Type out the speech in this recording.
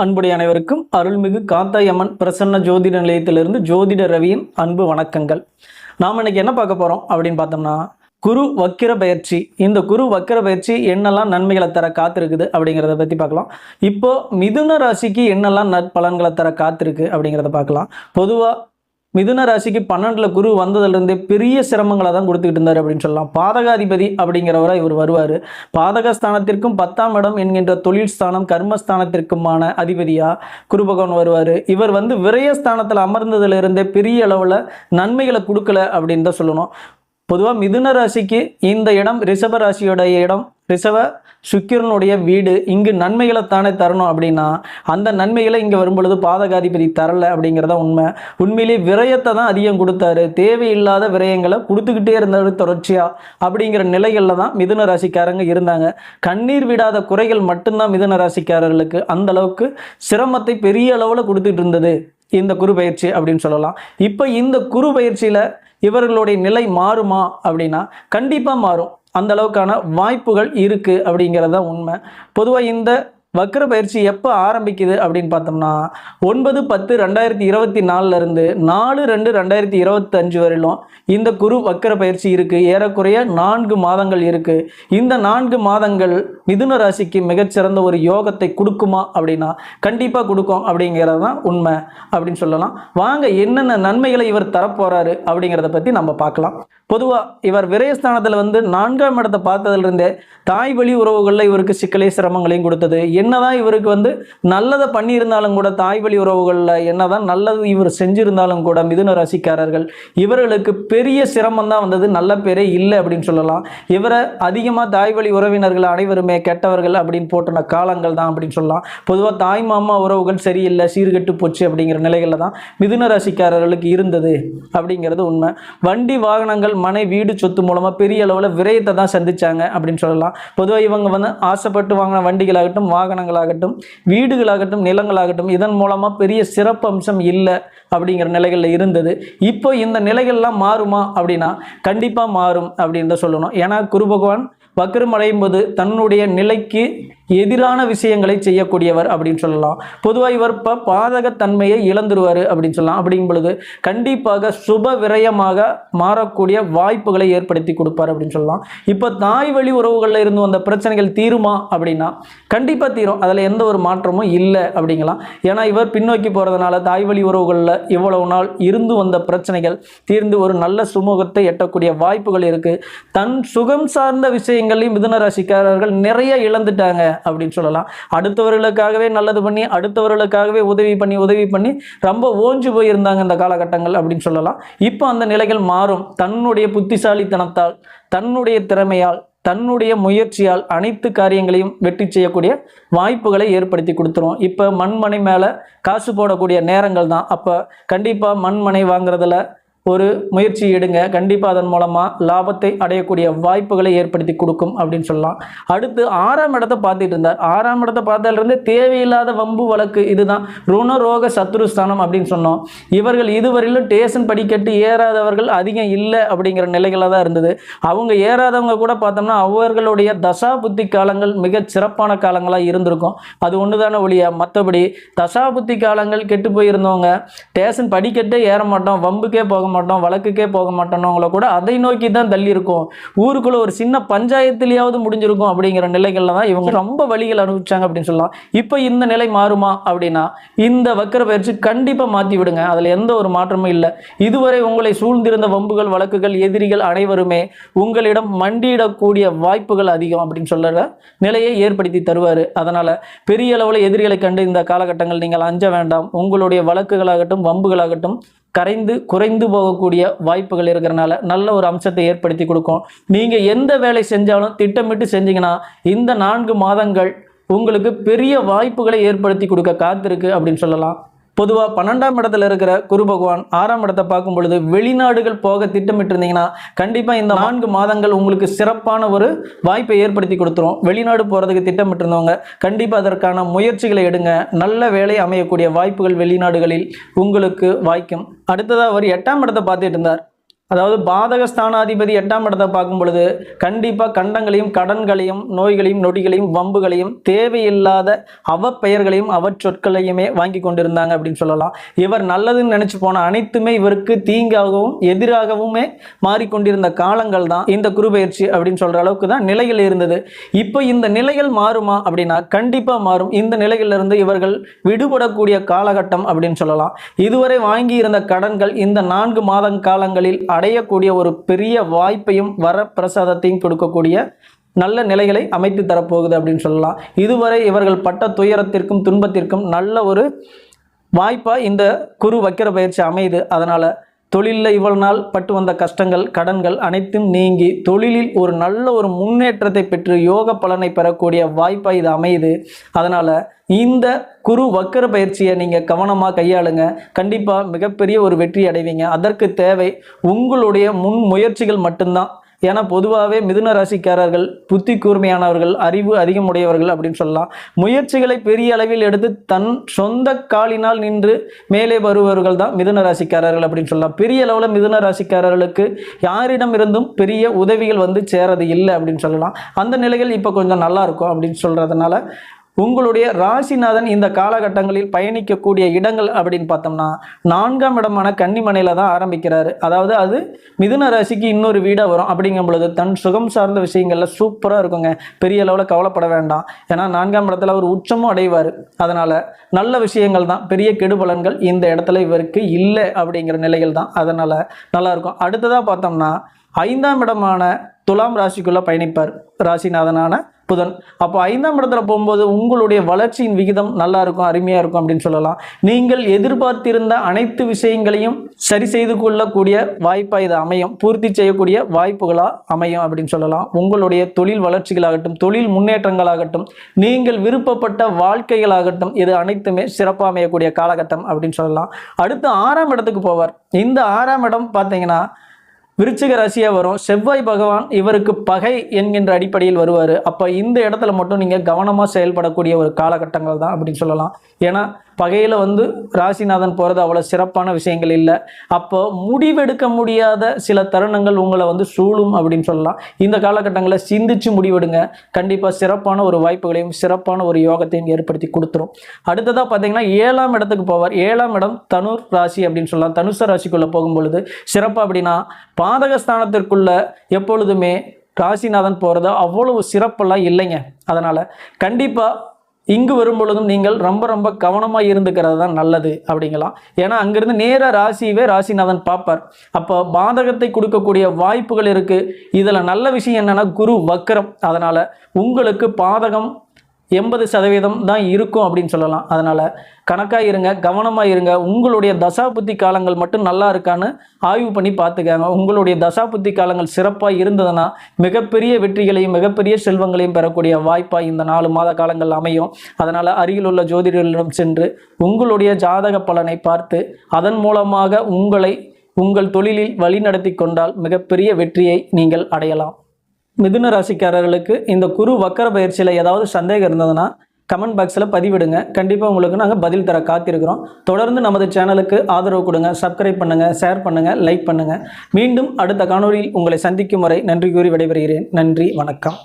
அன்புடைய அனைவருக்கும் அருள்மிகு காத்தாயம்மன் பிரசன்ன ஜோதிட நிலையத்திலிருந்து ஜோதிட ரவியின் அன்பு வணக்கங்கள். நாம் இன்னைக்கு என்ன பார்க்க போகிறோம் அப்படின்னு பார்த்தோம்னா குரு வக்கிர பயிற்சி. இந்த குரு வக்கிர பயிற்சி என்னெல்லாம் நன்மைகளை தர காத்திருக்குது அப்படிங்கிறத பற்றி பார்க்கலாம். இப்போ மிதுன ராசிக்கு என்னெல்லாம் நற்பலன்களை தர காத்திருக்கு அப்படிங்கிறத பார்க்கலாம். பொதுவாக மிதுன ராசிக்கு பன்னெண்டில் குரு வந்ததுலேருந்தே பெரிய சிரமங்களை தான் கொடுத்துக்கிட்டு இருந்தார் அப்படின்னு சொல்லலாம். பாதகாதிபதி அப்படிங்கிறவராக இவர் வருவார். பாதகஸ்தானத்திற்கும் பத்தாம் இடம் என்கின்ற தொழில் ஸ்தானம் கர்மஸ்தானத்திற்குமான அதிபதியாக குரு பகவான் வருவார். இவர் வந்து விரயஸ்தானத்தில் அமர்ந்ததுலேருந்தே பெரிய அளவில் நன்மைகளை கொடுக்கல அப்படின்னு தான் சொல்லணும். பொதுவாக மிதுன ராசிக்கு இந்த இடம் ரிஷப ராசியோடைய இடம் ரிஷவ சுக்கிரனுடைய வீடு இங்கு நன்மைகளை தானே தரணும் அப்படின்னா அந்த நன்மைகளை இங்கே வரும்பொழுது பாதகாதிபதி தரல அப்படிங்கிறத உண்மை. உண்மையிலேயே விரயத்தை தான் அதிகம் கொடுத்தாரு. தேவையில்லாத விரயங்களை கொடுத்துக்கிட்டே இருந்தாரு தொடர்ச்சியாக அப்படிங்கிற நிலைகளில் தான் மிதுன ராசிக்காரங்க இருந்தாங்க. கண்ணீர் விடாத குறைகள் மட்டும்தான் மிதுன ராசிக்காரர்களுக்கு அந்த அளவுக்கு சிரமத்தை பெரிய அளவில் கொடுத்துட்டு இருந்தது. இந்த குரு பயிற்சி அப்படின்னு சொல்லலாம். இப்போ இந்த குரு பயிற்சியில் இவர்களுடைய நிலை மாறுமா அப்படின்னா கண்டிப்பாக மாறும். அந்த அளவுக்கான வாய்ப்புகள் இருக்குது அப்படிங்கிறது தான் உண்மை. பொதுவாக இந்த வக்கர பயிற்சி எப்போ ஆரம்பிக்குது அப்படின்னு பார்த்தோம்னா ஒன்பது பத்து ரெண்டாயிரத்தி இருபத்தி நாலுலேருந்து நாலு ரெண்டு ரெண்டாயிரத்தி இருபத்தஞ்சு வரையிலும் இந்த குரு வக்கர பயிற்சி இருக்குது ஏறக்குறைய நான்கு மாதங்கள் இருக்குது இந்த நான்கு மாதங்கள் மிதுன ராசிக்கு மிகச்சிறந்த ஒரு யோகத்தை கொடுக்குமா அப்படின்னா கண்டிப்பாக கொடுக்கும் அப்படிங்கிறது தான் உண்மை அப்படின்னு சொல்லலாம். வாங்க என்னென்ன நன்மைகளை இவர் தரப்போகிறாரு அப்படிங்கிறத பற்றி நம்ம பார்க்கலாம். பொதுவாக இவர் விரயஸ்தானத்தில் வந்து நான்காம் இடத்தை பார்த்ததுலேருந்தே தாய் வழி உறவுகளில் இவருக்கு சிக்கலை சிரமங்களையும் கொடுத்தது. என்னதான் இவருக்கு வந்து நல்லதை பண்ணியிருந்தாலும் கூட தாய் வழி உறவுகளில் என்னதான் நல்லது இவர் செஞ்சிருந்தாலும் கூட மிதுன ரசிக்காரர்கள் இவர்களுக்கு பெரிய சிரமம் தான் வந்தது நல்ல பேரே இல்லை அப்படின்னு சொல்லலாம். இவரை அதிகமாக தாய் வழி உறவினர்கள் அனைவருமே கெட்டவர்கள் அப்படின்னு போட்டன காலங்கள் தான் அப்படின்னு சொல்லலாம். பொதுவாக தாய் மாமா உறவுகள் சரியில்லை சீர்கெட்டு போச்சு அப்படிங்கிற நிலைகளில் தான் மிதுன ராசிக்காரர்களுக்கு இருந்தது அப்படிங்கிறது உண்மை. வண்டி வாகனங்கள் மனை வீடு சொத்து மூலமாக பெரிய அளவில் விரயத்தை தான் சந்திச்சாங்க அப்படின்னு சொல்லலாம். பொதுவாக இவங்க வந்து ஆசைப்பட்டு வாங்கின வண்டிகளாகட்டும் வாகனங்களாகட்டும் வீடுகளாகட்டும் நிலங்களாகட்டும் இதன் மூலமாக பெரிய சிறப்பம்சம் இல்லை அப்படிங்கிற நிலைகளில் இருந்தது. இப்போ இந்த நிலைகள்லாம் மாறுமா அப்படின்னா கண்டிப்பாக மாறும் அப்படின்னு தான் சொல்லணும். ஏன்னா குரு பகவான் வக்ரம் அடையும் போது தன்னுடைய நிலைக்கு எதிரான விஷயங்களை செய்யக்கூடியவர் அப்படின்னு சொல்லலாம். பொதுவாக இவர் இப்போ பாதகத்தன்மையை இழந்துருவார் அப்படின்னு சொல்லலாம். அப்படிங்கும் பொழுது கண்டிப்பாக சுப விரயமாக மாறக்கூடிய வாய்ப்புகளை ஏற்படுத்தி கொடுப்பார் அப்படின்னு சொல்லலாம். இப்போ தாய் வழி உறவுகளில் இருந்து வந்த பிரச்சனைகள் தீருமா அப்படின்னா கண்டிப்பாக தீரும். அதில் எந்த ஒரு மாற்றமும் இல்லை அப்படிங்கலாம். ஏன்னா இவர் பின்னோக்கி போகிறதுனால தாய் வழி உறவுகளில் இவ்வளவு நாள் இருந்து வந்த பிரச்சனைகள் தீர்ந்து ஒரு நல்ல சுமூகத்தை எட்டக்கூடிய வாய்ப்புகள் இருக்குது தன் சுகம் சார்ந்த விஷயங்களையும் மிதுன ராசிக்காரர்கள் நிறைய இழந்துட்டாங்க. அப்படின்னு சொல்லலாம். அடுத்தவர்களுக்காகவே நல்லது பண்ணி அடுத்தவர்களுக்காகவே உதவி பண்ணி உதவி பண்ணி ரொம்ப ஓஞ்சு போயிருந்தாங்க இந்த காலகட்டங்கள் அப்படின்னு சொல்லலாம். இப்போ அந்த நிலைகள் மாறும். தன்னுடைய புத்திசாலித்தனத்தால் தன்னுடைய திறமையால் தன்னுடைய முயற்சியால் அனைத்து காரியங்களையும் வெற்றி செய்யக்கூடிய வாய்ப்புகளை ஏற்படுத்தி கொடுத்துரும். இப்போ மண்மனை மேலே காசு போடக்கூடிய நேரங்கள் தான். அப்போ கண்டிப்பாக மண்மனை வாங்குறதுல ஒரு முயற்சி எடுங்க. கண்டிப்பாக அதன் மூலமாக லாபத்தை அடையக்கூடிய வாய்ப்புகளை ஏற்படுத்தி கொடுக்கும் அப்படின்னு சொல்லலாம். அடுத்து ஆறாம் இடத்தை பார்த்துட்டு இருந்தார். ஆறாம் இடத்தை பார்த்ததுலேருந்து தேவையில்லாத வம்பு வழக்கு இதுதான். ருணரோக சத்ருஸ்தானம் அப்படின்னு சொன்னோம். இவர்கள் இதுவரையிலும் டேஷன் படிக்கட்டு ஏறாதவர்கள் அதிகம் இல்லை அப்படிங்கிற நிலைகளில் தான் இருந்தது. அவங்க ஏறாதவங்க கூட பார்த்தோம்னா அவர்களுடைய தசா புத்தி காலங்கள் மிக சிறப்பான காலங்களாக இருந்திருக்கும். அது ஒன்று தானே ஒழிய மற்றபடி தசா புத்தி காலங்கள் கெட்டு போயிருந்தவங்க டேஷன் படிக்கட்டே ஏற மாட்டோம் வம்புக்கே போக மாட்டோம். வழக்குக்கே போக மாட்டோம்னவங்கள கூட அதை நோக்கி தான் தள்ளி இருக்கும் ஊருக்குள்ள ஒரு சின்ன பஞ்சாயத்துலேயாவது முடிஞ்சிருக்கும் அப்படிங்கிற நிலைகளில் தான் இவங்க ரொம்ப வழிகள் அனுபவிச்சாங்க அப்படின்னு சொல்லலாம். இப்போ இந்த நிலை மாறுமா அப்படின்னா இந்த வக்கர பயிற்சி கண்டிப்பாக மாற்றி விடுங்க. அதில் எந்த ஒரு மாற்றமும் இல்லை. இதுவரை உங்களை சூழ்ந்திருந்த வம்புகள் வழக்குகள் எதிரிகள் அனைவருமே உங்களிடம் மண்டியிடக்கூடிய வாய்ப்புகள் அதிகம் அப்படின்னு சொல்ல நிலையை ஏற்படுத்தி தருவார். அதனால் பெரிய அளவில் எதிரிகளை கண்டு இந்த காலகட்டங்கள் நீங்கள் அஞ்ச வேண்டாம். உங்களுடைய வழக்குகளாகட்டும் வம்புகளாகட்டும் கரைந்து குறைந்து போகக்கூடிய வாய்ப்புகள் இருக்கிறனால நல்ல ஒரு அம்சத்தை ஏற்படுத்தி கொடுக்கும். நீங்கள் எந்த வேலை செஞ்சாலும் திட்டமிட்டு செஞ்சீங்கன்னா இந்த நான்கு மாதங்கள் உங்களுக்கு பெரிய வாய்ப்புகளை ஏற்படுத்தி கொடுக்க காத்திருக்கு அப்படின்னு சொல்லலாம். பொதுவாக பன்னெண்டாம் இடத்துல இருக்கிற குரு பகவான் ஆறாம் இடத்தை பார்க்கும் பொழுது வெளிநாடுகள் போக திட்டமிட்டிருந்தீங்கன்னா கண்டிப்பாக இந்த நான்கு மாதங்கள் உங்களுக்கு சிறப்பான ஒரு வாய்ப்பை ஏற்படுத்தி கொடுத்துரும். வெளிநாடு போகிறதுக்கு திட்டமிட்டிருந்தவங்க கண்டிப்பாக அதற்கான முயற்சிகளை எடுங்க. நல்ல வேலை அமையக்கூடிய வாய்ப்புகள் வெளிநாடுகளில் உங்களுக்கு வாய்க்கும். அடுத்ததாக அவர் எட்டாம் இடத்தை பார்த்துட்டு இருந்தார். அதாவது பாதக ஸ்தானாதிபதி எட்டாம் இடத்தை பார்க்கும் பொழுது கண்டிப்பாக கண்டங்களையும் கடன்களையும் நோய்களையும் நொடிகளையும் வம்புகளையும் தேவையில்லாத அவப்பெயர்களையும் அவச்சொற்களையுமே வாங்கி கொண்டிருந்தாங்க அப்படின்னு சொல்லலாம். இவர் நல்லதுன்னு நினச்சி போன அனைத்துமே இவருக்கு தீங்காகவும் எதிராகவுமே மாறிக்கொண்டிருந்த காலங்கள் தான் இந்த குருபெயர்ச்சி அப்படின்னு சொல்கிற அளவுக்கு தான் நிலையில் இருந்தது. இப்போ இந்த நிலைகள் மாறுமா அப்படின்னா கண்டிப்பாக மாறும். இந்த நிலையிலிருந்து இவர்கள் விடுபடக்கூடிய காலகட்டம் அப்படின்னு சொல்லலாம். இதுவரை வாங்கி இருந்த கடன்கள் இந்த நான்கு மாத காலங்களில் அடையக்கூடிய ஒரு பெரிய வாய்ப்பையும் வரப்பிரசாதத்தையும் கொடுக்கக்கூடிய நல்ல நிலைகளை அமைத்து தரப்போகுது அப்படின்னு சொல்லலாம். இதுவரை இவர்கள் பட்ட துயரத்திற்கும் துன்பத்திற்கும் நல்ல ஒரு வாய்ப்பாக இந்த குரு வக்கிர பயிற்சி அமையுது. அதனால் தொழிலில் இவ்வளவு நாள் பட்டு வந்த கஷ்டங்கள் கடன்கள் அனைத்தும் நீங்கி தொழிலில் ஒரு நல்ல ஒரு முன்னேற்றத்தை பெற்று யோக பலனை பெறக்கூடிய வாய்ப்பாக இது அமையுது. அதனால் இந்த குரு வக்கர பயிற்சியை நீங்கள் கவனமாக கையாளுங்க. கண்டிப்பாக மிகப்பெரிய ஒரு வெற்றி அடைவீங்க. அதற்கு தேவை உங்களுடைய முன் முயற்சிகள் மட்டும்தான். ஏன்னா பொதுவாகவே மிதுன ராசிக்காரர்கள் புத்தி கூர்மையானவர்கள் அறிவு அதிகமுடையவர்கள் அப்படின்னு சொல்லலாம். முயற்சிகளை பெரிய அளவில் எடுத்து தன் சொந்த காலினால் நின்று மேலே வருபவர்கள் தான் மிதுன ராசிக்காரர்கள் அப்படின்னு சொல்லலாம். பெரிய அளவில் மிதுன ராசிக்காரர்களுக்கு யாரிடம் இருந்தும் பெரிய உதவிகள் வந்து சேரது இல்லை அப்படின்னு சொல்லலாம். அந்த நிலைகள் இப்போ கொஞ்சம் நல்லா இருக்கும் அப்படின்னு சொல்கிறதுனால உங்களுடைய ராசிநாதன் இந்த காலகட்டங்களில் பயணிக்கக்கூடிய இடங்கள் அப்படின்னு பார்த்தோம்னா நான்காம் இடமான கன்னிமனையில் தான் ஆரம்பிக்கிறாரு. அதாவது அது மிதுன ராசிக்கு இன்னொரு வீடாக வரும். அப்படிங்கும் பொழுது தன் சுகம் சார்ந்த விஷயங்களில் சூப்பராக இருக்குங்க. பெரிய அளவில் கவலைப்பட வேண்டாம். ஏன்னா நான்காம் இடத்துல அவர் உச்சமும் அடைவார். அதனால் நல்ல விஷயங்கள் தான். பெரிய கெடுபலன்கள் இந்த இடத்துல இவருக்கு இல்லை அப்படிங்கிற நிலைகள் தான். அதனால் நல்லாயிருக்கும் அடுத்ததாக பார்த்தோம்னா ஐந்தாம் இடமான துலாம் ராசிக்குள்ளே பயணிப்பார். ராசிநாதனான புதன். அப்போ ஐந்தாம் இடத்துல போகும்போது உங்களுடைய வளர்ச்சியின் விகிதம் நல்லா இருக்கும் அருமையாக இருக்கும் அப்படின்னு சொல்லலாம். நீங்கள் எதிர்பார்த்திருந்த அனைத்து விஷயங்களையும் சரி செய்து கொள்ளக்கூடிய வாய்ப்பாக இது அமையும். பூர்த்தி செய்யக்கூடிய வாய்ப்புகளாக அமையும் அப்படின்னு சொல்லலாம். உங்களுடைய தொழில் வளர்ச்சிகளாகட்டும் தொழில் முன்னேற்றங்களாகட்டும் நீங்கள் விருப்பப்பட்ட வாழ்க்கைகளாகட்டும் இது அனைத்துமே சிறப்பாக அமையக்கூடிய காலகட்டம் அப்படின்னு சொல்லலாம். அடுத்து ஆறாம் இடத்துக்கு போவார். இந்த ஆறாம் இடம் பார்த்தீங்கன்னா விருச்சிக ராசியாக வரும். செவ்வாய் பகவான் இவருக்கு பகை என்கின்ற அடிப்படையில் வருவார். அப்போ இந்த இடத்துல மட்டும் நீங்கள் கவனமாக செயல்படக்கூடிய ஒரு காலகட்டங்கள் தான் அப்படின்னு சொல்லலாம். ஏன்னா பகையில் வந்து ராசிநாதன் போகிறது அவ்வளோ சிறப்பான விஷயங்கள் இல்லை. அப்போ முடிவெடுக்க முடியாத சில தருணங்கள் உங்களை வந்து சூழும் அப்படின்னு சொல்லலாம். இந்த காலகட்டங்களில் சிந்திச்சு முடிவெடுங்க. கண்டிப்பாக சிறப்பான ஒரு வாய்ப்புகளையும் சிறப்பான ஒரு யோகத்தையும் ஏற்படுத்தி கொடுத்துரும். அடுத்ததாக பார்த்தீங்கன்னா ஏழாம் இடத்துக்கு போவார். ஏழாம் இடம் தனுர் ராசி அப்படின்னு சொல்லலாம். தனுச ராசிக்குள்ளே போகும்பொழுது சிறப்பாக அப்படின்னா பாதகஸ்தானத்திற்குள்ள எப்பொழுதுமே ராசிநாதன் போகிறது அவ்வளவு சிறப்பெல்லாம் இல்லைங்க. அதனால் கண்டிப்பாக இங்கு வரும் பொழுதும் நீங்கள் ரொம்ப ரொம்ப கவனமாக இருந்துக்கிறது தான் நல்லது அப்படிங்கலாம். ஏன்னா அங்கிருந்து நேராக ராசியவே ராசிநாதன் பார்ப்பார். அப்போ பாதகத்தை கொடுக்கக்கூடிய வாய்ப்புகள் இருக்குது இதில் நல்ல விஷயம் என்னென்னா குரு வக்கரம் அதனால் உங்களுக்கு பாதகம் எண்பது சதவீதம் தான் இருக்கும் அப்படின்னு சொல்லலாம். அதனால் கணக்காக இருங்க கவனமாக இருங்க. உங்களுடைய தசாபுத்தி காலங்கள் மட்டும் நல்லா இருக்கான்னு ஆய்வு பண்ணி பார்த்துக்காங்க. உங்களுடைய தசாபுத்தி காலங்கள் சிறப்பாக இருந்ததுன்னா மிகப்பெரிய வெற்றிகளையும் மிகப்பெரிய செல்வங்களையும் பெறக்கூடிய வாய்ப்பாக இந்த நாலு மாத காலங்கள் அமையும். அதனால் அருகில் உள்ள ஜோதிடர்களிடம் சென்று உங்களுடைய ஜாதக பலனை பார்த்து அதன் மூலமாக உங்களை உங்கள் தொழிலில் வழிநடத்தி கொண்டால் மிகப்பெரிய வெற்றியை நீங்கள் அடையலாம். மிதுன ராசிக்காரர்களுக்கு இந்த குரு வக்கர பயிற்சியில் ஏதாவது சந்தேகம் இருந்ததுன்னா கமெண்ட் பாக்ஸில் பதிவிடுங்க. கண்டிப்பாக உங்களுக்கு நாங்கள் பதில் தர காத்திருக்கிறோம். தொடர்ந்து நமது சேனலுக்கு ஆதரவு கொடுங்க. சப்ஸ்கிரைப் பண்ணுங்கள் ஷேர் பண்ணுங்கள் லைக் பண்ணுங்கள் மீண்டும் அடுத்த காணொலியில் உங்களை சந்திக்கும் வரை நன்றி கூறி விடைபெறுகிறேன். நன்றி வணக்கம்.